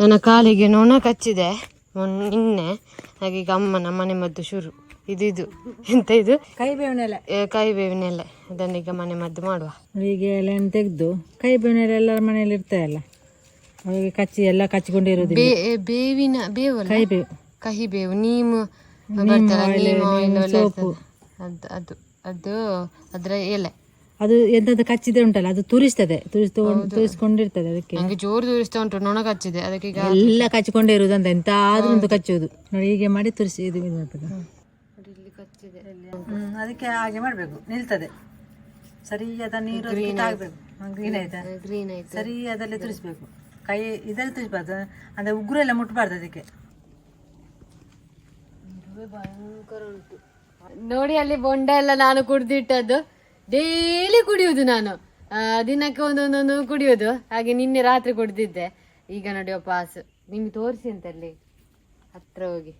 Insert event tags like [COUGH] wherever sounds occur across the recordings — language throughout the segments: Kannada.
ನನ್ನ ಕಾಲಿಗೆ ನೊಣ ಕಚ್ಚಿದೆ. ಮೊನ್ನೆ ನಿನ್ನೆ ಹಾಗೆ ಈಗ ಅಮ್ಮನ ಮನೆ ಮದ್ದು ಶುರು. ಇದು ಇದು. ಎಂತ ಇದು? ಕೈ ಬೇವಿನ ಎಲೆ. ಏ, ಕೈ ಬೇವಿನ ಎಲೆ. ಅದನ್ನೀಗ ಮನೆ ಮದ್ದು ಮಾಡುವ. ಹೀಗೆ ಎಲೆಯನ್ನು ತೆಗೆದು ಕೈ ಬೇವಿನ ಎಲೆ ಎಲ್ಲರ ಮನೆಯಲ್ಲಿ ಇರ್ತಾಯಲ್ಲ ಅವಾಗ ಕಚ್ಚಿ ಎಲ್ಲ ಕಚ್ಚಿಕೊಂಡಿರೋದು ಬೇ ಬೇವಿನ ಬೇವು ಕೈ ಬೇವು. ಕಹಿ ಬೇವು. ನೀಮು ಬರ್ತಲ್ಲ ನೀಮ್ ಎಲ್ಲ ಸೋಪು. ಇರ್ತದೆ. ಅದು ಅದು ಅದು ಅದರ ಎಲೆ. ಅದು ಎಂತದ್ದು ಕಚ್ಚಿದೆ ಉಂಟಲ್ಲ ಅದು ತುರಿಸ್ತದೆ ತುರಿಸ್ತು ತುರಿಸ್ಕೊಂಡಿರ್ತದೆ ಅದಕ್ಕೆ. ನಂಗೆ ಜೋರು ತುರಿಸ್ತಾ ಉಂಟು ನೊಣ ಕಚ್ಚಿದೆ ಅದಕ್ಕೆ ಈಗ ಎಲ್ಲ ಕಚ್ಚಿಕೊಂಡೇ ಇರುವುದಂತ ಎಂತ ಆದ್ರೂ ಒಂದು ಕಚ್ಚುವುದು. ನೋಡಿ ಹೀಗೆ ಮಾಡಿ ತುರಿಸಿ ಇದು ಇದು ಮಾಡ್ತದೆ ಇಲ್ಲಿ ಕಚ್ಚಿದೆ. ಅದಕ್ಕೆ ಹಾಗೆ ಮಾಡಬೇಕು. ನಿಲ್ತದೆ. ಸರಿಯಾದ ನೀರು ಆಗಬೇಕು ಗ್ರೀನ್ ಆಯ್ತಾ. ಗ್ರೀನ್ ಆಯ್ತು? ಸರಿಯಾದಲ್ಲಿ ತುರಿಸ್ಬೇಕು. ಕೈ ಇದರಲ್ಲಿ ತುರಿಸ್ಬಾರ್ದು. ಅಂದ್ರೆ ಉಗುರು ಎಲ್ಲ ಮುಟ್ಬಾರ್ದು ಅದಕ್ಕೆ. ಭಯಂಕರ ಉಂಟು. ನೋಡಿ ಅಲ್ಲಿ ಬೊಂಡ ಎಲ್ಲ ನಾನು ಕುಡ್ದಿಟ್ಟದ್ದು. ಡೈಲಿ ಕುಡಿಯೋದು ನಾನು. ದಿನಕ್ಕೆ ಒಂದೊಂದೊಂದು ಕುಡಿಯೋದು ಹಾಗೆ ನಿನ್ನೆ ರಾತ್ರಿ ಕುಡಿದಿದ್ದೆ. ಈಗ ನೋಡಿ ಪಾಸ್ ನಿಮ್ಗೆ ತೋರಿಸಿ ಅಂತ ಅಲ್ಲಿ ಹತ್ರ ಹೋಗಿ.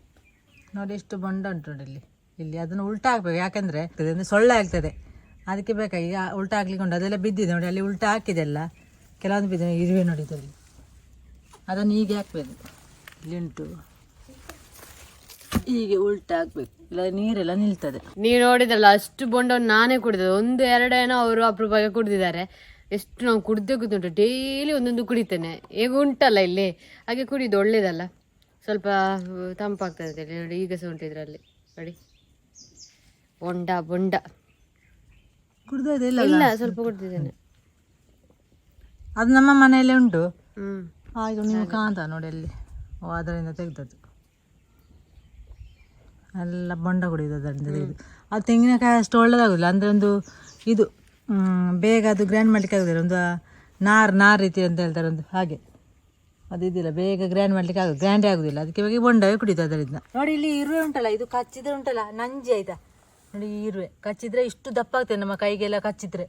ನೋಡಿ ಎಷ್ಟು ಬಂಡ ಉಂಟು ನೋಡಿ ಇಲ್ಲಿ. ಇಲ್ಲಿ ಅದನ್ನು ಉಲ್ಟಾ ಹಾಕ್ಬೇಕು. ಯಾಕಂದ್ರೆ ಸೊಳ್ಳೆ ಆಗ್ತದೆ. ಅದಕ್ಕೆ ಬೇಕಾ ಈಗ ಉಲ್ಟಾ ಹಾಕ್ಲಿಕ್ಕೆ ಉಂಟು. ಅದೆಲ್ಲ ಬಿದ್ದಿದೆ ನೋಡಿ. ಅಲ್ಲಿ ಉಲ್ಟಾ ಹಾಕಿದೆ ಅಲ್ಲ ಕೆಲವೊಂದು ಬಿದ್ದಿದೆ. ಇರುವೆ ನೋಡಿ ಇದರಲ್ಲಿ. ಅದನ್ನು ಹೀಗೆ ಹಾಕ್ಬೇಕು. ಇಲ್ಲಿ ಉಂಟು. ಹೀಗೆ ಉಲ್ಟಾ ಹಾಕ್ಬೇಕು. ಇಲ್ಲ ನೀರೆಲ್ಲ ನಿಲ್ತದೆ. ನೀವು ನೋಡಿದ್ರಲ್ಲ ಅಷ್ಟು ಬೊಂಡವನ್ನು ನಾನೇ ಕುಡಿದದ್ದು. ಒಂದು ಎರಡೇನೋ ಅವರು ಅಪರೂಪಕ್ಕೆ ಕುಡಿದಿದ್ದಾರೆ. ಎಷ್ಟು ನಾವು ಕುಡ್ದೇ ಕೂತುಂಟು ಡೈಲಿ ಒಂದೊಂದು ಕುಡಿತೇನೆ. ಈಗ ಉಂಟಲ್ಲ ಇಲ್ಲಿ. ಹಾಗೆ ಕುಡಿದು ಒಳ್ಳೇದಲ್ಲ. ಸ್ವಲ್ಪ ತಂಪಾಗ್ತದೆ ನೋಡಿ ಈಗ ಸಹ ಉಂಟು ಇದರಲ್ಲಿ. ನೋಡಿ. ಬೊಂಡ ಬೊಂಡ. ಕುಡ್ದೋದು ಇಲ್ಲ ಇಲ್ಲ ಸ್ವಲ್ಪ ಕುಡ್ದಿದ್ದೇನೆ. ಅದು ನಮ್ಮ ಮನೆಯಲ್ಲೇ ಉಂಟು? ಹ್ಮ್. ಹಾಗೆ ನೀವು ಕಾಂತ ನೋಡಿ ಅಲ್ಲಿ. ಅದರಿಂದ ತೆಗ್ದದ್ದು. ಎಲ್ಲ ಬೊಂಡ ಕುಡಿಯೋದು ಅದರಿಂದ ತೆಗೆದು ಅದು ತೆಂಗಿನಕಾಯಿ ಅಷ್ಟು ಒಳ್ಳೆಯದಾಗೋದಿಲ್ಲ ಅಂದರೆ ಒಂದು ಇದು ಬೇಗ ಅದು ಗ್ರ್ಯಾಂಡ್ ಮಾಡಲಿಕ್ಕೆ ಆಗೋದಿಲ್ಲ. ಒಂದು ನಾರು ನಾರು ರೀತಿ ಅಂತ ಹೇಳ್ತಾರೆ ಒಂದು ಹಾಗೆ. ಅದು ಇದಿಲ್ಲ, ಬೇಗ ಗ್ರ್ಯಾಂಡ್ ಮಾಡಲಿಕ್ಕೆ ಆಗೋದು ಗ್ರ್ಯಾಂಡೇ ಆಗೋದಿಲ್ಲ. ಅದಕ್ಕೆ ಇವಾಗ ಬೊಂಡವೇ ಕುಡಿಯೋದು ಅದರಿಂದ. ನೋಡಿ ಇಲ್ಲಿ ಇರುವೆ ಉಂಟಲ್ಲ, ಇದು ಕಚ್ಚಿದ್ರೆ ಉಂಟಲ್ಲ, ನಂಜಿ ಆಯಿತಾ? ನೋಡಿ ಇರುವೆ. ಕಚ್ಚಿದ್ರೆ ಇಷ್ಟು ದಪ್ಪ ಆಗ್ತದೆ ನಮ್ಮ ಕೈಗೆಲ್ಲ ಕಚ್ಚಿದ್ರೆ.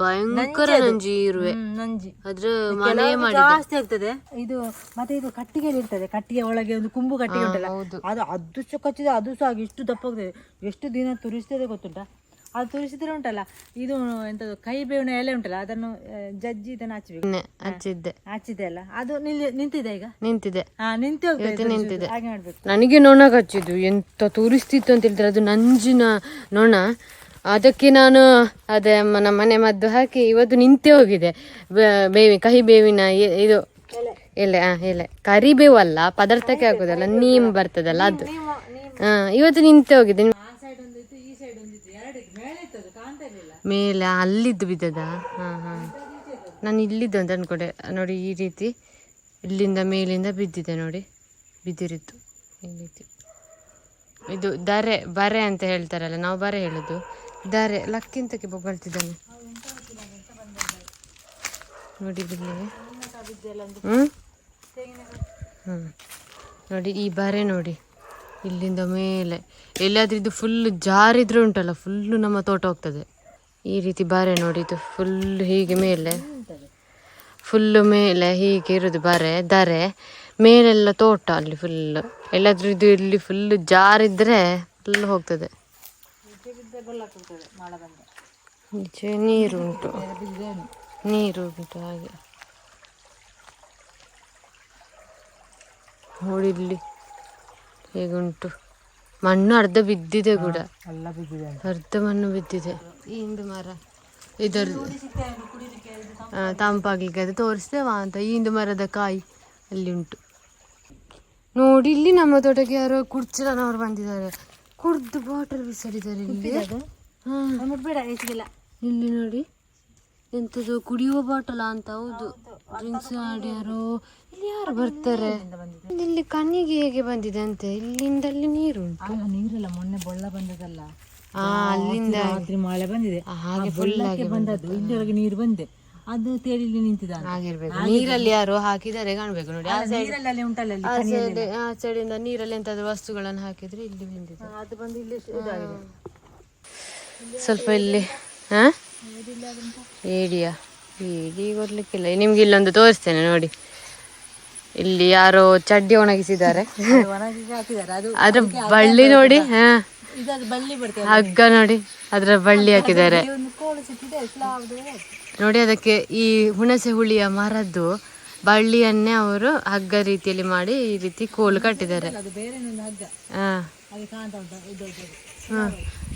ಭಯಂಕರ ನಂಜಿ ಇರುವೆ. ನಂಜಿ. ಅದ್ರ ಮನೆ ಜಾಸ್ತಿ ಆಗ್ತದೆ. ಇದು ಮತ್ತೆ ಇದು ಕಟ್ಟಿಗೆ ಇರ್ತದೆ. ಕಟ್ಟಿಗೆ ಒಳಗೆ ಒಂದು ಕುಂಬು ಕಟ್ಟಿಗೆ ಉಂಟಲ್ಲ? ಅದು ಅದು ಸಹ ಕಚ್ಚಿದೆ ಅದು ಸಹ ಹಾಗೆ ಇಷ್ಟು ದಪ್ಪ ಹೋಗ್ತದೆ ಎಷ್ಟು ದಿನ ತುರಿಸ್ತದೆ ಗೊತ್ತುಂಟಾ? ಅದು ತುರಿಸಿದ್ರೆ ಉಂಟಲ್ಲ ಇದು ಎಂತದು ಕೈ ಬೇವಿನ ಎಲೆ ಉಂಟಲ್ಲ ಅದನ್ನು ಜಜ್ಜಿ ಇದನ್ನು ಹಚ್ಚಬೇಕು ಹಚ್ಚಿದ್ದೆ. ಹಚ್ಚಿದೆ ಅಲ್ಲ. ಅದು ನಿಲ್ಲಿ ನಿಂತಿದೆ ಈಗ? ನಿಂತಿದೆ. ಹಾ ನಿಂತು ಹೋಗ್ತದೆ ನಿಂತಿದೆ. ಹಾಗೆ ಮಾಡ್ಬೇಕು. ನನಗೆ ನೊಣ ಕಚ್ಚಿದ್ದು ಎಂತ ತುರಿಸ್ತಿತ್ತು ಅಂತ ಹೇಳಿದ್ರೆ ಅದು ನಂಜಿನ ನೊಣ. ಅದಕ್ಕೆ ನಾನು ಅದೇ ನಮ್ಮ ಮನೆ ಮದ್ದು ಹಾಕಿ ಇವತ್ತು ನಿಂತೇ ಹೋಗಿದೆ. ಬೇವಿ ಕಹಿ ಬೇವಿನ ಇದು ಎಲೆ ಹಾಂ ಎಲೆ. ಕರಿಬೇವು ಅಲ್ಲ, ಪದಾರ್ಥಕ್ಕೆ ಹಾಕೋದಲ್ಲ, ನೀಮ್ ಬರ್ತದಲ್ಲ ಅದು. ಹಾ ಇವತ್ತು ನಿಂತೆ ಹೋಗಿದೆ. ಮೇಲೆ ಅಲ್ಲಿದ್ದು ಬಿದ್ದದ? ಹಾ ಹಾ. ನಾನು ಇಲ್ಲಿದ್ದು ಅಂತ ಅನ್ಕೊಂಡೆ. ನೋಡಿ, ಈ ರೀತಿ ಇಲ್ಲಿಂದ ಮೇಲಿಂದ ಬಿದ್ದಿದೆ ನೋಡಿ. ಬಿದ್ದಿರಿತ್ತು ಈ ರೀತಿ. ಇದು ದರೆ ಬರೆ ಅಂತ ಹೇಳ್ತಾರಲ್ಲ, ನಾವು ಬರೆ ಹೇಳುದು. ದರೆ ಲಕ್ಕಿಂತಕ್ಕೆ ಬೊಗಳ್ತಿದ್ದಾನೆ. ನೋಡಿ ಬಿಲ್ಲಿ ಹ್ಮ್? ಹ್ಮ್. ನೋಡಿ, ಈ ಬರೆ ನೋಡಿ. ಇಲ್ಲಿಂದ ಮೇಲೆ. ಎಲ್ಲಾದ್ರೂ ಇದು ಫುಲ್ ಜಾರಿದ್ರೆ ಉಂಟಲ್ಲ ಫುಲ್ಲು ನಮ್ಮ ತೋಟ ಹೋಗ್ತದೆ. ಈ ರೀತಿ ಬಾರೆ ನೋಡಿ, ಇದು ಫುಲ್ ಹೀಗೆ ಮೇಲೆ. ಫುಲ್ಲು ಮೇಲೆ ಹೀಗೆ ಇರೋದು ಬಾರೆ, ದರೆ. ಮೇಲೆಲ್ಲ ತೋಟ ಅಲ್ಲಿ ಫುಲ್ ಎಲ್ಲಾದ್ರೂ ಇದು ಇಲ್ಲಿ ಫುಲ್ ಜಾರಿದ್ರೆ ಫುಲ್ ಹೋಗ್ತದೆ. ಈಚೆ ನೀರು ಉಂಟು. ನೀರು ಉಂಟು ಹಾಗೆ. ನೋಡಿಲ್ಲಿ ಹೇಗುಂಟು ಮಣ್ಣು ಅರ್ಧ ಬಿದ್ದಿದೆ ಕೂಡ. ಎಲ್ಲ ಬಿದ್ದಿದೆ ಅರ್ಧ ಮಣ್ಣು ಬಿದ್ದಿದೆ. ಈ ಹಿಂದು ಮರ. ಇದರ ತಂಪಾಗ್ಲಿಕ್ಕೆ ಅದು ತೋರಿಸ್ತೇವಾ ಅಂತ. ಈ ಹಿಂದು ಮರದ ಕಾಯಿ ಅಲ್ಲಿ ಉಂಟು. ನೋಡಿ ಇಲ್ಲಿ ನಮ್ಮ ತೋಟಕ್ಕೆ ಯಾರೋ ಕುರ್ಚಿಲನವರು ಬಂದಿದ್ದಾರೆ. ಕುಡ್ದು ಬಾಟಲ್ ಬಿಸಾಡಿದ್ದಾರೆ ಇಲ್ಲಿ ಮುಟ್ಬೇಡ ಹೆಚ್ಚಿಗೆಲ್ಲ ಇಲ್ಲಿ ನೋಡಿ ಎಂಥದ್ದು ಕುಡಿಯುವ ಬಾಟಲ ಅಂತ ಹೌದು. ಡ್ರಿಂಕ್ಸ್ ಮಾಡ್ಯಾರು ಇಲ್ಲಿ ಯಾರು ಬರ್ತಾರೆ? ಇಲ್ಲಿ ಕಣ್ಣಿಗೆ ಹೇಗೆ ಬಂದಿದೆ ಅಂತೆ? ಇಲ್ಲಿಂದ ಅಲ್ಲಿ ನೀರು ಉಂಟು ನೀರಿಲ್ಲ ಮೊನ್ನೆ ಬೊಳ್ಳ ಬಂದದಲ್ಲ. ಆ ಅಲ್ಲಿಂದ ರಾತ್ರಿ ಮಳೆ ಬಂದಿದೆ. ಹಾಗೆ ಬಂದದ್ದು. ಇಲ್ಲಿವರೆಗೆ ನೀರು ಬಂದೆ. ಅದು ತೇಲಿ ನಿಂತಿದ್ದಾರೆ ನಿಂತಿದ್ದ ಆಗಿರ್ಬೇಕು ನೀರಲ್ಲಿ ಯಾರು ಹಾಕಿದ್ದಾರೆ ಕಾಣ್ಬೇಕು ನೋಡಿ. ಆ ನೀರಲ್ಲಿ ಉಂಟಲ್ಲ ಅಲ್ಲಿ ಆ ಸೈಡ್ ಆ ಸೈಡಿಂದ ನೀರಲ್ಲಿ ಎಂತಾದ್ರು ವಸ್ತುಗಳನ್ನು ಹಾಕಿದ್ರೆ ಇಲ್ಲಿ ಬಂದಿದೆ ಅದು ಬಂದು ಇಲ್ಲಿ ಇದಾಗಿದೆ ಸ್ವಲ್ಪ ಇಲ್ಲಿ ಹಾ? ಏಡಿಯಾ? ಏಡಿ ಕೊಡ್ಲಿಕ್ಕಿಲ್ಲ. ನಿಮ್ಗೆ ಇಲ್ಲೊಂದು ತೋರಿಸ್ತೇನೆ ನೋಡಿ. ಇಲ್ಲಿ ಯಾರೋ ಚಡ್ಡಿ ಒಣಗಿಸಿದ್ದಾರೆ. ಅದು ಹಾಕಿದ್ದಾರೆ. ಅದು [LAUGHS] ಅದ್ರ ಬಳ್ಳಿ ನೋಡಿ ಹಾ. ಇದದು ಬಳ್ಳಿ ಹಗ್ಗ ನೋಡಿ ಅದ್ರ ಬಳ್ಳಿ ಹಾಕಿದ್ದಾರೆ. ಒಂದು ಕೋಳು ಸಿಕ್ಕಿದೆ ಸ್ಲಾಬ್ದು ನೋಡಿ ಅದಕ್ಕೆ ಈ ಹುಣಸೆ ಹುಳಿಯ ಮರದ್ದು ಬಳ್ಳಿಯನ್ನೇ ಅವರು ಹಗ್ಗ ರೀತಿಯಲ್ಲಿ ಮಾಡಿ ಈ ರೀತಿ ಕೋಲು ಕಟ್ಟಿದ್ದಾರೆ.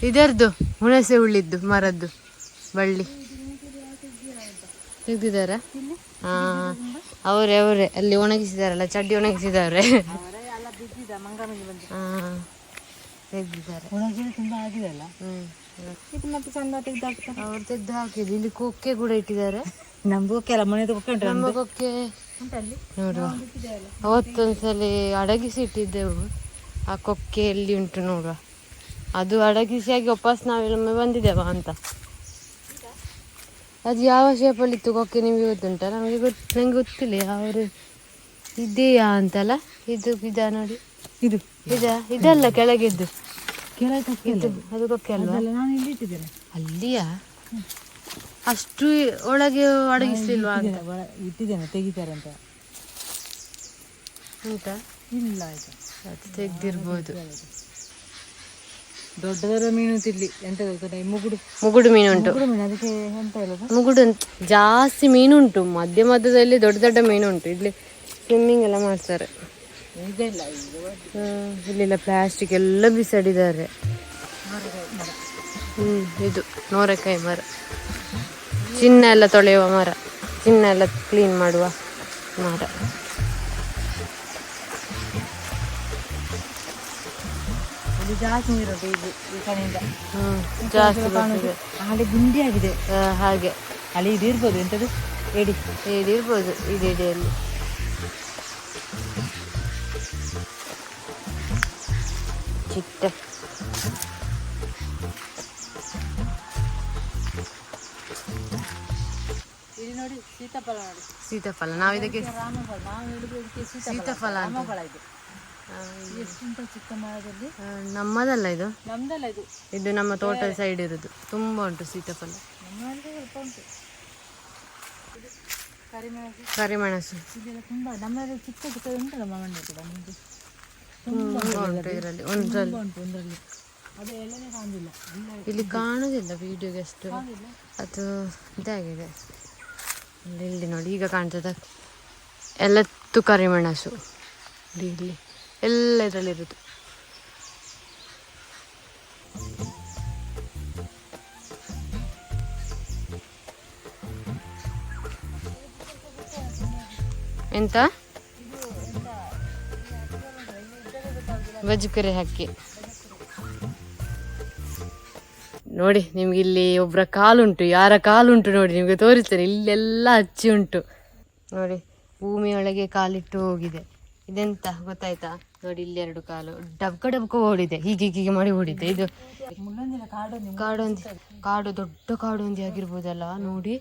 ಇದರದ್ದು ಹುಣಸೆ ಹುಳಿದ್ದು ಮರದ್ದು ಬಳ್ಳಿ. ತೆಗ್ದಿದ್ದಾರ? ಹಾ. ಅವರೇ ಅವರೇ. ಅಲ್ಲಿ ಒಣಗಿಸಿದಾರಲ್ಲ ಚಡ್ಡಿ ಹಾ. ತೆಗ್ದಿದ್ದಾರೆ. ಅಲ್ಲ ಇದು ಮತ್ತೆ ಚಂದ ಅವ್ರು ತೆಗ್ದು ಇಲ್ಲಿ ಕೊಕ್ಕೆ ಕೂಡ ಇಟ್ಟಿದ್ದಾರೆ ನಮ್ದು ಉಂಟು ನಮ್ಮ ಕೊಕ್ಕೆ. ಉಂಟಲ್ಲಿ? ನೋಡುವ. ಅವತ್ತೊಂದ್ಸಲಿ ಅಡಗಿಸಿ ಇಟ್ಟಿದ್ದೆವು. ಆ ಕೊಕ್ಕೆ ಎಲ್ಲಿ ಉಂಟು ನೋಡುವ. ಅದು ಅಡಗಿಸಿ ಆಗಿ ವಾಪಸ್ ನಾವೆಲ್ಲೊಮ್ಮೆ ಬಂದಿದ್ದೇವ ಅಂತ. ಅದು ಯಾವ ಶೇಪಲ್ಲಿ ಇತ್ತು ಕೊಕ್ಕೆ ನಿಮಗೆ ಗೊತ್ತುಂಟ? ನಮಗೆ ಗೊತ್ತು ನಂಗೆ ಗೊತ್ತಿಲ್ಲ. ಯಾವ ಇದೆಯಾ ಅಂತಲ್ಲ? ಇದು ಇದ ನೋಡಿ. ಇದು. ಇದ? ಇದಲ್ಲ ಕೆಳಗಿದ್ದು. ಅದು ಅಲ್ವಾ ನಾನು ಇಲ್ಲಿ ಇಟ್ಟಿದ್ದೇನೆ. ಅಲ್ಲಿಯಾ? ಅಷ್ಟು ಒಳಗೆ ಅಡಗಿಸ್ಲಿಲ್ವಾ ಅಂತ? ಇಟ್ಟಿದ್ದೇನೆ, ತೆಗಿತಾರೆ ಅಂತ. ಉಂಟಾ ಇಲ್ಲ ಆಯ್ತು. ಅದು ತೆಗ್ದಿರ್ಬೋದು. ದೊಡ್ಡದರ ಮೀನು ತಿರ್ಲಿ ಎಂತ ಗೊತ್ತಾ ಮುಗುಡು. ಮುಗುಡು ಮೀನು ಉಂಟು. ಮುಗುಡು ಅದಕ್ಕೆ ಎಂತ ಹೇಳೋದು ಮುಗುಡು ಜಾಸ್ತಿ ಮೀನುಂಟು ಮಧ್ಯ ಮಧ್ಯದಲ್ಲಿ ದೊಡ್ಡ ದೊಡ್ಡ ಮೀನು ಉಂಟು. ಇಲ್ಲಿ ಸ್ವಿಮ್ಮಿಂಗ್ ಎಲ್ಲ ಮಾಡ್ತಾರೆ. ಇಲ್ಲೆಲ್ಲ ಪ್ಲಾಸ್ಟಿಕ್ ಎಲ್ಲ ಬಿಸಾಡಿದ್ದಾರೆ. ಹ್ಮ್ ಇದು ನೋರೆಕಾಯಿ ಮರ. ಚಿನ್ನ ಎಲ್ಲ ತೊಳೆಯುವ ಮರ. ಚಿನ್ನ ಎಲ್ಲ ಕ್ಲೀನ್ ಮಾಡುವ ಮರ. ಇಲ್ಲಿ ಜಾಸ್ತಿ ಇರೋದು ಇದು ಈ ಕಡೆಯಿಂದ. ಹ್ಮ್ ಜಾಸ್ತಿ ಬರ್ತದೆ. ಹಾಗೆ ಗುಂಡಿ ಆಗಿದೆ ಹಾಗೆ. ಅಲ್ಲಿ ಇದಿರ್ಬೋದು ಇರ್ಬೋದು ಎಂತದು? ಎಡಿ ಇದಿರ್ಬೋದು ಇದೆ ಚಿಟ್ಟೆ ಇದು ಸೀತಾಫಲ ನಾವು ಇದಕ್ಕೆ ಸೀತಾಫಲ ನಮ್ಮದಲ್ಲ ಇದು. ಇದು. ಇದು ನಮ್ಮ ತೋಟದ ಸೈಡ್ ಇರೋದು. ತುಂಬಾ ಉಂಟು ಸೀತಾಫಲ. ಉಂಟು. ಕರಿಮೆಣಸು. ತುಂಬ ನಮ್ಮಲ್ಲಿ ಚಿಕ್ಕ ಚಿಕ್ಕ ಉಂಟಲ್ಲ ಮಣ್ಣು ಕೂಡ ನಿಮಗೆ ತುಂಬಾ ಉಂಟು ಇದರಲ್ಲಿ ಇಲ್ಲಿ ಕಾಣುದಿಲ್ಲ ವಿಡಿಯೋ ಗೆಸ್ಟ್ ಅದು ಇದಾಗಿದೆ. ಇಲ್ಲಿ ನೋಡಿ, ಈಗ ಕಾಣ್ತದ. ಎಲ್ಲತ್ತು ಕರಿಮೆಣಸು ಇಲ್ಲಿ ಇಲ್ಲಿ. ಎಲ್ಲ ಇದರಲ್ಲಿರೋದು. ಎಂತ? ಬಜ್ಕರಿ ಹಾಕಿ. ನೋಡಿ ನಿಮ್ಗೆ ಇಲ್ಲಿ ಒಬ್ಬರ ಕಾಲುಂಟು ಯಾರ ಕಾಲುಂಟು ನೋಡಿ ನಿಮಗೆ ತೋರಿಸ್ತೇನೆ. ಇಲ್ಲೆಲ್ಲ ಹಚ್ಚಿ ಉಂಟು ನೋಡಿ ಭೂಮಿಯೊಳಗೆ ಕಾಲಿಟ್ಟು ಹೋಗಿದೆ. ಇದೆಂತ ಗೊತ್ತಾಯ್ತಾ? ನೋಡಿ ಇಲ್ಲಿ ಎರಡು ಕಾಲು. ಡಬ್ಕ ಡಬ್ಕ ಓಡಿದೆ. ಹೀಗೆ ಹೀಗೆ ಮಾಡಿ ಓಡಿದೆ. ಇದು ಕಾಡು ಕಾಡು ದೊಡ್ಡ ಕಾಡೊಂದಿ ಕಾಡು ದೊಡ್ಡ ಕಾಡೊಂದಿ ಆಗಿರ್ಬೋದಲ್ಲ ನೋಡಿ.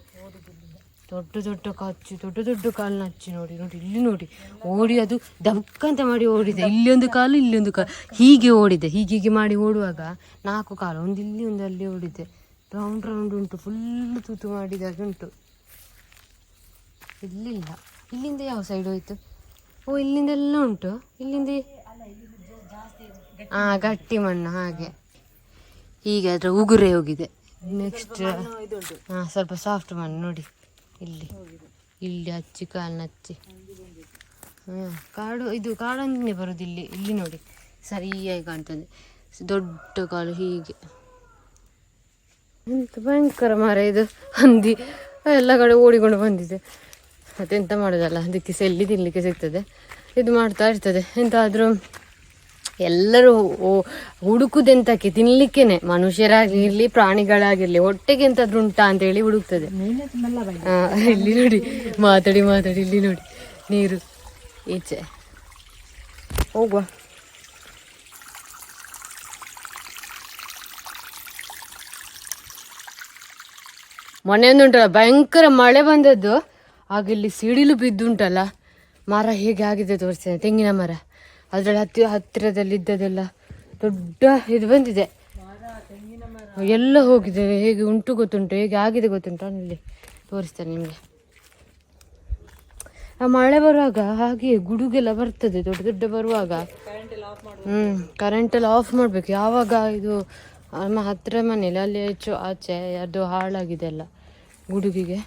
ದೊಡ್ಡ ದೊಡ್ಡ ಕಚ್ಚು ದೊಡ್ಡ ದೊಡ್ಡ ಕಾಲು ನಚ್ಚಿ ನೋಡಿ ನೋಡಿ ಇಲ್ಲಿ ನೋಡಿ. ಓಡಿ ಅದು ದಬ್ಕಂತ ಮಾಡಿ ಓಡಿದೆ. ಇಲ್ಲಿ ಒಂದು ಕಾಲು ಇಲ್ಲಿ ಒಂದು ಕಾಲು. ಹೀಗೆ ಓಡಿದೆ. ಹೀಗೆ ಹೀಗೆ ಮಾಡಿ ಓಡುವಾಗ ನಾಲ್ಕು ಕಾಲು ಒಂದು ಇಲ್ಲಿ ಒಂದು ಅಲ್ಲಿ ಓಡಿದೆ. ರೌಂಡ್ ರೌಂಡ್ ಉಂಟು. ಫುಲ್ ತೂತು ಮಾಡಿದಾಗ ಉಂಟು ಇಲ್ಲಿಲ್ಲ. ಇಲ್ಲಿಂದ ಯಾವ ಸೈಡ್ ಹೋಯ್ತು? ಓ ಇಲ್ಲಿಂದೆಲ್ಲ ಉಂಟು. ಇಲ್ಲಿಂದ ಹಾ ಗಟ್ಟಿ ಮಣ್ಣು ಹಾಗೆ. ಹೀಗೆ ಅದರ ಉಗುರೆ ಹೋಗಿದೆ. ನೆಕ್ಸ್ಟ್ ಹಾ ಸ್ವಲ್ಪ ಸಾಫ್ಟ್ ಮಣ್ಣು ನೋಡಿ. ಇಲ್ಲಿ. ಇಲ್ಲಿ ಹಚ್ಚಿ ಕಾಲು ಹಚ್ಚಿ ಹ್ಞೂ ಕಾಡು ಇದು ಕಾಡೊಂದಿಗೆ ಬರೋದು ಇಲ್ಲಿ ಇಲ್ಲಿ ನೋಡಿ. ಸರಿಯಾಗಿ ಕಾಣ್ತದೆ ದೊಡ್ಡ ಕಾಲು ಹೀಗೆ. ಎಂತ ಭಯಂಕರ ಮರ ಇದು ಹಂದಿ. ಎಲ್ಲ ಕಡೆ ಓಡಿಕೊಂಡು ಬಂದಿದೆ. ಮತ್ತೆಂತ ಮಾಡೋದಲ್ಲ ಅದಕ್ಕೆ ಸೆಲ್ಲಿ ತಿನ್ನಲಿಕ್ಕೆ ಸಿಗ್ತದೆ. ಇದು ಮಾಡ್ತಾ ಇರ್ತದೆ. ಎಂತಾದರೂ ಎಲ್ಲರೂ ಹುಡುಕುದೆಂತಕ್ಕೆ, ತಿನ್ಲಿಕ್ಕೇನೆ. ಮನುಷ್ಯರಾಗಿರ್ಲಿ, ಪ್ರಾಣಿಗಳಾಗಿರ್ಲಿ, ಹೊಟ್ಟೆಗೆ ಎಂತಾದ್ರು ಉಂಟಾ ಅಂತ ಹೇಳಿ ಹುಡುಕ್ತದೆ. ಇಲ್ಲಿ ನೋಡಿ, ಮಾತಾಡಿ ಮಾತಾಡಿ, ಇಲ್ಲಿ ನೋಡಿ. ನೀರು, ಈಚೆ. ಹೋಗುವ. ಮೊನ್ನೆ ಉಂಟಲ್ಲ, ಭಯಂಕರ ಮಳೆ ಬಂದದ್ದು. ಆಗ ಇಲ್ಲಿ ಸಿಡಿಲು ಬಿದ್ದುಂಟಲ್ಲ. ಮರ ಹೇಗೆ ಆಗಿದೆ ತೋರಿಸ್ತೇನೆ, ತೆಂಗಿನ ಮರ. ಅದರಲ್ಲಿ ಹತ್ತಿ ಹತ್ತಿರದಲ್ಲಿ ಇದ್ದದೆಲ್ಲ ದೊಡ್ಡ ಇದು ಬಂದಿದೆ. ಎಲ್ಲ ಹೋಗಿದೆ. ಹೇಗೆ ಉಂಟು ಗೊತ್ತುಂಟು ಹೇಗೆ ಆಗಿದೆ ಗೊತ್ತುಂಟು ಅಲ್ಲಿ ತೋರಿಸ್ತೇನೆ ನಿಮಗೆ. ಆ ಮಳೆ ಬರುವಾಗ ಹಾಗೆ ಗುಡುಗೆಲ್ಲ ಬರ್ತದೆ ದೊಡ್ಡ ದೊಡ್ಡ ಬರುವಾಗ. ಹ್ಞೂ ಕರೆಂಟ್ ಎಲ್ಲ ಆಫ್ ಮಾಡ್ಬೇಕು. ಯಾವಾಗ ಇದು ನಮ್ಮ ಹತ್ತಿರ ಮನೇಲಿ ಅಲ್ಲಿ ಹೆಚ್ಚು ಆಚೆ ಅದು ಹಾಳಾಗಿದೆ ಅಲ್ಲ ಗುಡುಗಿಗೆ.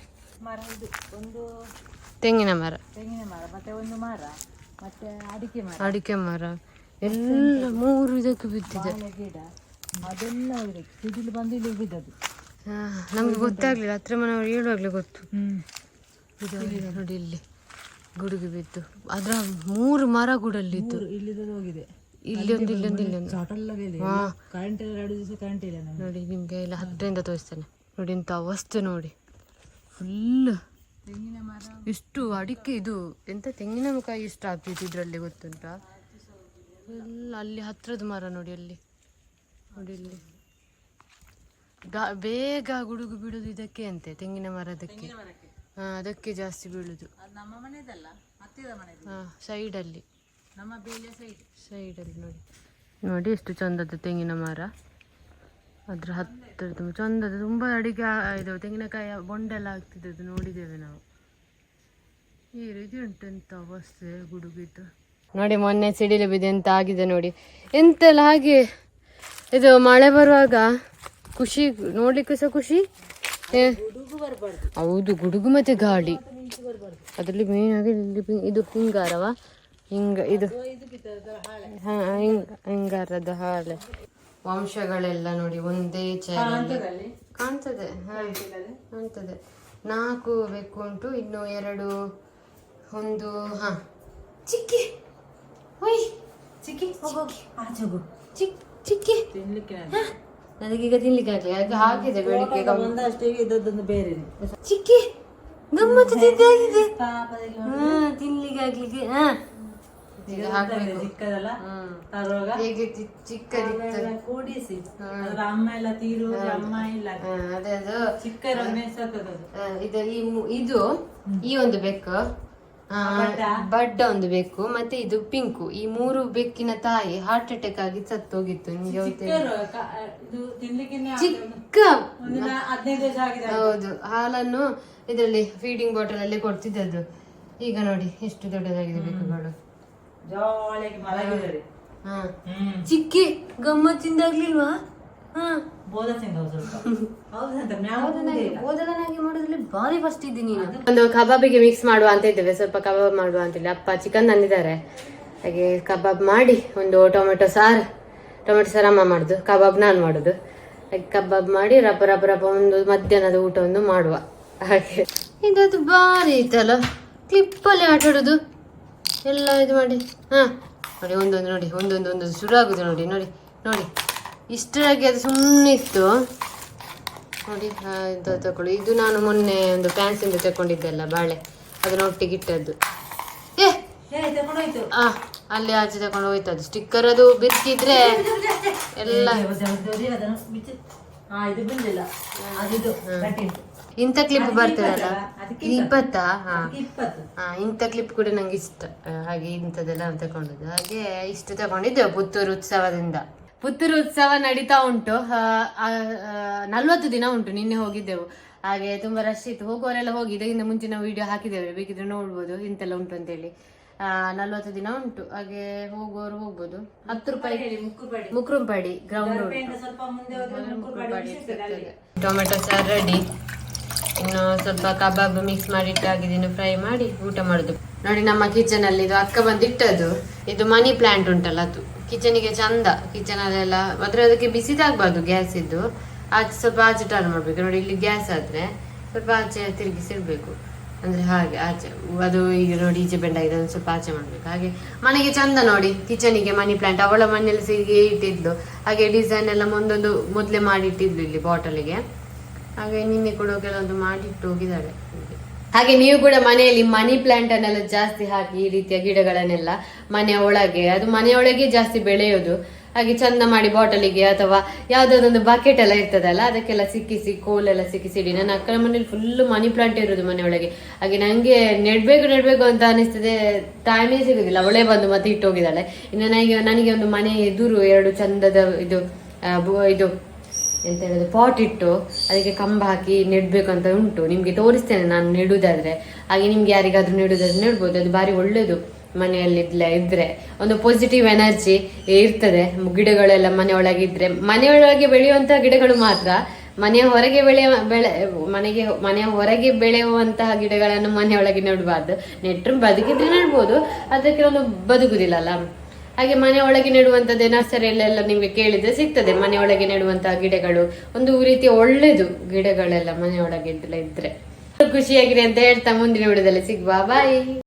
ತೆಂಗಿನ ಮರ. ತೆಂಗಿನ ಮರ ಮತ್ತೆ ಒಂದು ಮರ. ಮತ್ತೆ ಅಡಿಕೆ ಮರ. ಅಡಿಕೆ ಮರ. ಎಲ್ಲ ಮೂರು ಇದಕ್ಕೆ ಬಿದ್ದಿದೆ. ಗಿಡ ಅದೆಲ್ಲ ಹೋಗಿದೆ ಸಿಡಿಲು ಬಂದು ಇಲ್ಲಿ ಬಿದ್ದದು ಹಾ, ನಮ್ಗೆ ಗೊತ್ತಾಗ್ಲಿಲ್ಲ. ಹತ್ರ ಮನೆಯವರು ಹೇಳುವಾಗ್ಲೇ ಗೊತ್ತು. ಇದು ನೋಡಿ ಇಲ್ಲಿ ಗುಡುಗು ಬಿದ್ದು. ಅದ್ರ ಮೂರು ಮರ ಕೂಡ ಇಲ್ಲಿದ್ದು ಹೋಗಿದೆ. ಇಲ್ಲಿ ಒಂದು ಇಲ್ಲೊಂದು ಇಲ್ಲೊಂದು ಹಾ. ಕರೆಂಟ್ ಇಲ್ಲ ಎರಡು ದಿವಸ ಕರೆಂಟ್ ಇಲ್ಲ ನೋಡಿ ನಿಮ್ಗೆ ಎಲ್ಲ ಹತ್ತರಿಂದ ತೋರಿಸ್ತೇನೆ. ನೋಡಿ ಇಂಥ ಅವಸ್ಥೆ ನೋಡಿ. ಫುಲ್ ತೆಂಗಿನ ಮರ ಇಷ್ಟು ಅಡಿಕೆ ಇದು? ಎಂತ ತೆಂಗಿನಕಾಯಿ ಇಷ್ಟು ಆಗ್ತಿತ್ತು ಇದರಲ್ಲಿ ಗೊತ್ತುಂಟಾ? ಎಲ್ಲ ಅಲ್ಲಿ ಹತ್ರದ ಮರ ನೋಡಿ ಅಲ್ಲಿ. ನೋಡಿ ಇಲ್ಲಿ. ಗಾ- ಬೇಗ ಗುಡುಗು ಬಿಡುದು ಇದಕ್ಕೆ ಅಂತೆ ತೆಂಗಿನ ಮರದಕ್ಕೆ. ಹಾ ಅದಕ್ಕೆ ಜಾಸ್ತಿ ಬೀಳುದು. ಸೈಡ್ ಹಾ ಸೈಡಲ್ಲಿ. ಬೇಲಿಯ ಸೈಡ್. ಸೈಡಲ್ಲಿ ನೋಡಿ. ನೋಡಿ ಎಷ್ಟು ಚಂದದ ತೆಂಗಿನ ಮರ. ಅದ್ರ ತುಂಬ ಚಂದದ ತುಂಬ ಅಡಿಗೆ ಇದು ತೆಂಗಿನಕಾಯಿ ಬೊಂಡೆಲ್ಲ ಆಗ್ತಿದ್ದದ್ದು ನೋಡಿದ್ದೇವೆ ನಾವು. ಈ ರೀತಿ ಉಂಟು ಎಂತ ಅವಸ್ಥೆ ಗುಡುಗಿದ್ದು. ನೋಡಿ ಮೊನ್ನೆ ಸಿಡಿಲು ಬಿದ್ದು ಎಂತ ಆಗಿದೆ ನೋಡಿ. ಎಂತೆಲ್ಲ ಹಾಗೆ ಇದು ಮಳೆ ಬರುವಾಗ ಖುಷಿ, ನೋಡ್ಲಿಕ್ಕೆ ಸಹ ಖುಷಿ. ಹೌದು, ಗುಡುಗು ಮತ್ತೆ ಗಾಳಿ. ಅದರಲ್ಲಿ ಮೇನ್ ಆಗಿ ಇದು ಹಿಂಗಾರವಾ ಹಿಂಗ, ಇದು ಹಾ, ಹಿಂಗ ಹಿಂಗಾರದ ಹಾಳೆ. ವಂಶಗಳೆಲ್ಲ ನೋಡಿ ಒಂದೇ ಚೇರಲ್ಲಿ ಕಾಣ್ತದೆ ಕಾಣ್ತದೆ. ನಾಲ್ಕು ಬೆಕ್ಕು ಉಂಟು ಇನ್ನು ಎರಡು ಒಂದು ಹಾ. ಚಿಕ್ಕಿ! ಹೊಯ್ ಚಿಕ್ಕಿ ಹೋಗು ಆಚೆ ಹೋಗು. ಚಿಕ್ ಚಿಕ್ಕಿ. ತಿನ್ಲಿಕ್ಕೆ ನನಗೀಗ ತಿನ್ಲಿಕ್ಕೆ ಆಗ್ಲಿ ಅದು ಹಾಕಿದೆ ಬೆಳಿಗ್ಗೆ ಒಂದಷ್ಟೇ ಇದೊಂದು ಬೇರೆ ಚಿಕ್ಕಿ! ಗಮ್ಮತ್ತು ತಿಂದಾಗಿದೆ ಹಾ ತಿನ್ಲಿಕ್ಕೆ ಆಗ್ಲಿಕ್ಕೆ ಹಾ. ಈಗ ಹಾಕ್ಬೇಕು. ಚಿಕ್ಕದಲ್ಲ? ಹ್ಮ್. ತರುವಾಗ ಹೇಗೆ ಚಿ- ಚಿಕ್ಕದಿತ್ತು. ಎಲ್ಲ ಕೂಡಿಸಿ. ಅದ್ರ ಅಮ್ಮ ಎಲ್ಲ ತೀರು ಅಮ್ಮ ಇಲ್ಲ. ಹಾ, ಅದೇ ಅದು. ಚಿಕ್ಕರೊಮ್ಮೆ ಸತ್ತದದು ಆ, ಇದು ಈ ಮು- ಇದು ಈ ಒಂದು ಬೆಕ್ಕು. ಆ, ಬಡ್ಡ ಒಂದು ಬೆಕ್ಕು ಮತ್ತೆ ಇದು ಪಿಂಕು. ಈ ಮೂರು ಬೆಕ್ಕಿನ ತಾಯಿ ಹಾರ್ಟ್ ಅಟ್ಯಾಕ್ ಆಗಿ ಸತ್ತೋಗಿತ್ತು. ನಿಮ್ಗೆ ಗೊತ್ತಿಲ್ಲ ಚಿಕ್ಕರು ಕ- ಇದು ತಿನ್ಲಿಕ್ಕೆ ಚಿಕ್ಕ ಒಂದು ನಾ- ಹದಿನೈದು ವರ್ಷ ಆಗಿದೆ ಹೌದು. ಹಾಲನ್ನು ಇದರಲ್ಲಿ ಫೀಡಿಂಗ್ ಬಾಟಲ್ ಅಲ್ಲಿ ಕೊಡ್ತಿದ್ದದ್ದು. ಈಗ ನೋಡಿ ಎಷ್ಟು ದೊಡ್ಡದಾಗಿದೆ ಬೆಕ್ಕುಗಳು. ಜೋಳಿಗೆ ಮಲಗಿದ್ದಾರೆ ಚಿಕ್ಕಿ ಗಮ್ಮತ್ತಿಂದಾಗ್ಲಿಲ್ವಾ ತಿಂದಾಗ್ಲಿಲ್ವಾ? ಫಸ್ಟ್ ಇದ್ದೀನಿ ಒಂದು ಕಬಾಬಿಗೆ ಮಿಕ್ಸ್ ಮಾಡುವ ಅಂತ ಇದ್ದೇವೆ. ಸ್ವಲ್ಪ ಕಬಾಬ್ ಮಾಡುವ ಇಲ್ಲ. ಅಪ್ಪ ಚಿಕನ್ ತಂದಿದ್ದಾರೆ. ಹಾಗೆ ಕಬಾಬ್ ಮಾಡಿ ಒಂದು ಟೊಮೆಟೊ ಸಾರು ಟೊಮೆಟೊ ಸಾರು ಅಮ್ಮ ಮಾಡುದು. ಕಬಾಬ್ ನಾನು ಮಾಡುದು. ಹಾಗೆ ಕಬಾಬ್ ಮಾಡಿ ರಬ್ಬ ರಬ್ಬ ರಬ್ಬ ಒಂದು ಮಧ್ಯಾಹ್ನದ ಊಟ ಒಂದು ಮಾಡುವ. ಹಾಗೆ. ಇದದು ಬಾರಿ ಇತ್ತಲ್ಲ ಕ್ಲಿಪ್ಪಲ್ಲಿ ಆಟಾಡೋದು. ಎಲ್ಲ ಇದು ಮಾಡಿ. ಹಾ ನೋಡಿ ಒಂದೊಂದು ನೋಡಿ ಒಂದೊಂದು ಒಂದೊಂದು ಶುರು ಆಗುದು ನೋಡಿ ನೋಡಿ ನೋಡಿ. ಇಷ್ಟರಾಗಿ ಅದು ಸುಮ್ಮನೆ ಇತ್ತು. ನೋಡಿ ಇದು ತಗೊಳ್ಳಿ. ಇದು ನಾನು ಮೊನ್ನೆ ಒಂದು ಫ್ಯಾನ್ಸಿಂದ ತಗೊಂಡಿದ್ದೆಲ್ಲ ಬಾಳೆ. ಅದನ್ನ ಒಟ್ಟಿಗೆ ಇಟ್ಟದ್ದು. ಏ! ಆ ಅಲ್ಲಿ ಆಚೆ ತಗೊಂಡು ಹೋಯ್ತು ಅದು. ಸ್ಟಿಕ್ಕರ್ ಅದು ಬಿರ್ಕಿದ್ರೆ ಎಲ್ಲ ಇಂಥ ಕ್ಲಿಪ್ ಬರ್ತದಲ್ಲ? ಇದು ಇಪ್ಪತ್ತಾ. ಹಾ. ಇಂಥ ಕ್ಲಿಪ್ ಕೂಡ ನಂಗೆ ಇಷ್ಟ. ಹಾಗೆ ಇಂಥದ್ದೆಲ್ಲ ತಗೊಂಡದ್ದು. ಹಾಗೆ ಇಷ್ಟು ತಗೊಂಡಿದ್ದೆ ಪುತ್ತೂರು ಉತ್ಸವದಿಂದ. ಪುತ್ತೂರು ಉತ್ಸವ ನಡೀತಾ ಉಂಟು. ನಲ್ವತ್ತು ದಿನ ಉಂಟು ನಿನ್ನೆ ಹೋಗಿದ್ದೆವು. ಹಾಗೆ ತುಂಬಾ ರಶ್ ಇತ್ತು. ಹೋಗುವವರೆಲ್ಲ ಹೋಗಿ ಇದರಿಂದ ಮುಂಚೆ ನಾವು ವಿಡಿಯೋ ಹಾಕಿದ್ದೇವೆ. ಬೇಕಿದ್ರೆ ನೋಡ್ಬೋದು ಇಂತೆಲ್ಲ ಉಂಟು ಅಂತೇಳಿ. ಆ, ನಲ್ವತ್ತು ದಿನ ಉಂಟು. ಹಾಗೆ ಹೋಗುವವರು ಹೋಗ್ಬೋದು. ಹತ್ತು ರೂಪಾಯಿ ಮುಕ್ರುಂಪಾಡಿ ಗ್ರೌಂಡ್. ಟೊಮೆಟೊ ಸಾರು ರೆಡಿ ಇನ್ನು ಸ್ವಲ್ಪ ಕಬಾಬ್ ಮಿಕ್ಸ್ ಮಾಡಿ ಇಟ್ಟಾಗಿದ್ದೀನಿ ಫ್ರೈ ಮಾಡಿ ಊಟ ಮಾಡುದು. ನೋಡಿ ನಮ್ಮ ಕಿಚನ್ ಅಲ್ಲಿ ಇದು ಅಕ್ಕ ಬಂದಿಟ್ಟದ್ದು. ಇದು ಮನಿ ಪ್ಲಾಂಟ್ ಉಂಟಲ್ಲ ಅದು. ಕಿಚನಿಗೆ ಚಂದ. ಕಿಚನ್ ಅಲ್ಲೆಲ್ಲ ಮಾತ್ರ ಅದಕ್ಕೆ ಬಿಸಿದಾಗಬಾರ್ದು ಗ್ಯಾಸ್ ಇದ್ದು. ಆಚೆ ಸ್ವಲ್ಪ ಆಚೆ ಟರ್ನ್ ಮಾಡ್ಬೇಕು. ನೋಡಿ ಇಲ್ಲಿ ಗ್ಯಾಸ್ ಆದ್ರೆ ಸ್ವಲ್ಪ ಆಚೆ ತಿರುಗಿಸಿಡ್ಬೇಕು ಅಂದ್ರೆ ಹಾಗೆ ಆಚೆ. ಅದು ಈಗ ನೋಡಿ ಈಚೆ ಬೆಂಡ ಇದೆ ಸ್ವಲ್ಪ ಆಚೆ ಮಾಡ್ಬೇಕು. ಹಾಗೆ ಮನೆಗೆ ಚಂದ ನೋಡಿ. ಕಿಚನಿಗೆ ಮನಿ ಪ್ಲಾಂಟ್ ಅವಳ ಮನೆಯಲ್ಲಿ ಸಿಗಿ ಇಟ್ಟಿದ್ಲು ಹಾಗೆ ಡಿಸೈನ್ ಎಲ್ಲ ಒಂದೊಂದು ಮೊದಲೇ ಮಾಡಿ ಇಟ್ಟಿದ್ಲು ಇಲ್ಲಿ ಬಾಟಲಿಗೆ ಹಾಗೆ ನಿನ್ನೆ ಕೂಡ ಕೆಲವೊಂದು ಮಾಡಿಟ್ಟು ಹೋಗಿದ್ದಾಳೆ ಹಾಗೆ ನೀವು ಕೂಡ ಮನೆಯಲ್ಲಿ ಮನಿ ಪ್ಲಾಂಟ್ ಅನ್ನೆಲ್ಲ ಜಾಸ್ತಿ ಹಾಕಿ ಈ ರೀತಿಯ ಗಿಡಗಳನ್ನೆಲ್ಲ ಮನೆಯ ಒಳಗೆ, ಅದು ಮನೆಯೊಳಗೆ ಜಾಸ್ತಿ ಬೆಳೆಯೋದು. ಹಾಗೆ ಚಂದ ಮಾಡಿ ಬಾಟಲಿಗೆ ಅಥವಾ ಯಾವ್ದಾದೊಂದು ಬಕೆಟ್ ಎಲ್ಲ ಇರ್ತದಲ್ಲ, ಅದಕ್ಕೆಲ್ಲ ಸಿಕ್ಕಿಸಿ, ಕೋಲೆಲ್ಲ ಸಿಕ್ಕಿಸಿ ಇಡಿ. ನನ್ನ ಅಕ್ಕನ ಮನೇಲಿ ಫುಲ್ ಮನಿ ಪ್ಲಾಂಟ್ ಇರೋದು ಮನೆಯೊಳಗೆ ಹಾಗೆ ನಂಗೆ ನೆಡ್ಬೇಕು ನೆಡ್ಬೇಕು ಅಂತ ಅನಿಸ್ತದೆ. ಟೈಮೇ ಸಿಗುದಿಲ್ಲ. ಅವಳೇ ಬಂದು ಮತ್ತೆ ಇಟ್ಟು ಹೋಗಿದ್ದಾಳೆ. ಇನ್ನು ನನಗೆ ನನಗೆ ಒಂದು ಮನೆ ಎದುರು ಎರಡು ಚಂದದ ಇದು ಇದು ಎಂತ ಹೇಳೋದು ಪಾಟ್ ಇಟ್ಟು ಅದಕ್ಕೆ ಕಂಬ ಹಾಕಿ ನೆಡ್ಬೇಕು ಅಂತ ಉಂಟು. ನಿಮ್ಗೆ ತೋರಿಸ್ತೇನೆ ನಾನು ನೆಡುದಾದ್ರೆ. ಹಾಗೆ ನಿಮ್ಗೆ ಯಾರಿಗಾದ್ರೂ ನೆಡುದಾದ್ರೆ ನೆಡ್ಬೋದು. ಅದು ಬಾರಿ ಒಳ್ಳೇದು ಮನೆಯಲ್ಲಿ ಇದ್ರೆ. ಒಂದು ಪಾಸಿಟಿವ್ ಎನರ್ಜಿ ಇರ್ತದೆ. ಗಿಡಗಳೆಲ್ಲ ಮನೆಯೊಳಗೆ ಇದ್ರೆ. ಮನೆಯೊಳಗೆ ಬೆಳೆಯುವಂತಹ ಗಿಡಗಳು ಮಾತ್ರ ಮನೆಯ ಹೊರಗೆ ಬೆಳೆಯುವ ಬೆಳೆ, ಮನೆಗೆ, ಮನೆಯ ಹೊರಗೆ ಬೆಳೆಯುವಂತಹ ಗಿಡಗಳನ್ನು ಮನೆಯೊಳಗೆ ನೆಡಬಾರ್ದು. ನೆಟ್ಟರು ಬದುಕಿದ್ರೆ ನೆಡ್ಬೋದು. ಅದಕ್ಕೆ ಒಂದು ಬದುಕುದಿಲ್ಲ ಅಲ್ಲ? ಹಾಗೆ ಮನೆ ಒಳಗೆ ನೆಡುವಂಥದ್ದು ನರ್ಸರಿಯಲ್ಲೆಲ್ಲ ನಿಮ್ಗೆ ಕೇಳಿದ್ರೆ ಸಿಗ್ತದೆ. ಮನೆ ಒಳಗೆ ನೆಡುವಂತಹ ಗಿಡಗಳು, ಒಂದು ರೀತಿ ಒಳ್ಳೇದು ಗಿಡಗಳೆಲ್ಲ ಮನೆ ಒಳಗೆ ಇದ್ರೆ. ಖುಷಿಯಾಗಿರಿ ಅಂತ ಹೇಳ್ತಾ ಮುಂದಿನ ವಿಡಿಯೋದಲ್ಲಿ ಸಿಗುವ. ಬಾಯ್